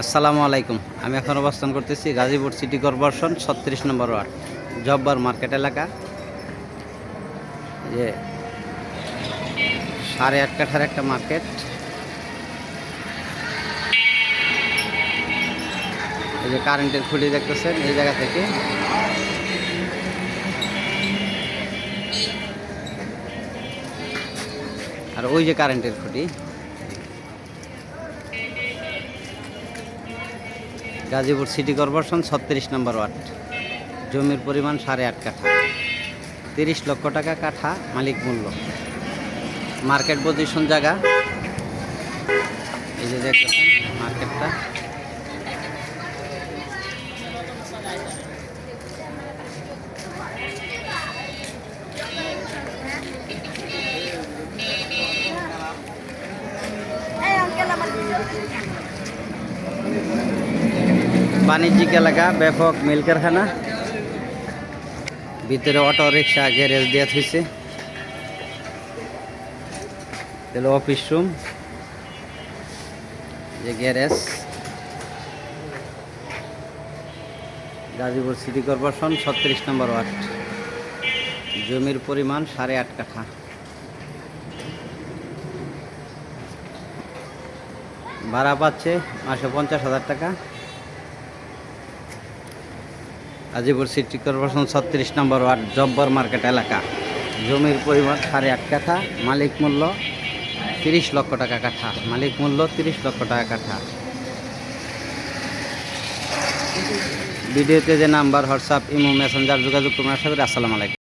আসসালামু আলাইকুম। আমি এখন অবস্থান করতেছি গাজীপুর সিটি কর্পোরেশন, ছত্রিশ নম্বর ওয়ার্ড, জব্বার মার্কেট এলাকা। যে সাড়ে আট কাঠার একটা মার্কেট। এই যে কারেন্টের খুঁটি দেখতেছেন এই জায়গা থেকে। আর ওই যে কারেন্টের খুঁটি। গাজীপুর সিটি কর্পোরেশন ছত্রিশ নম্বর ওয়ার্ড। জমির পরিমাণ সাড়ে আট কাঠা। তিরিশ লক্ষ টাকা কাঠা মালিক মূল্য। মার্কেট পজিশন জায়গা। এই যে দেখতেছেন মার্কেটটা। বাণিজ্যিক এলাকা, ব্যাপক মিল কারখানা ভিতরে অটো রিক্সা, গ্যারেজ দেওয়া হয়েছে তাহলে অফিস রুম, যে গ্যারেজ। গাজীপুর সিটি কর্পোরেশন, ছত্রিশ নম্বর ওয়ার্ড। জমির পরিমাণ সাড়ে আট কাঠা। ভাড়া পাচ্ছে মাসে পঞ্চাশ হাজার টাকা। গাজীপুর সিটি কর্পোরেশন ছত্রিশ নম্বর ওয়ার্ড, জব্বর মার্কেট এলাকা। জমির পরিমাণ সাড়ে আট কাঠা, মালিক মূল্য তিরিশ লক্ষ টাকা কাঠা। মালিক মূল্য তিরিশ লক্ষ টাকা কাঠা। ভিডিওতে যে নাম্বার, হোয়াটসঅ্যাপ, ইমো, মেসেঞ্জার যোগাযোগ করুন। আশা আসসালামু আলাইকুম।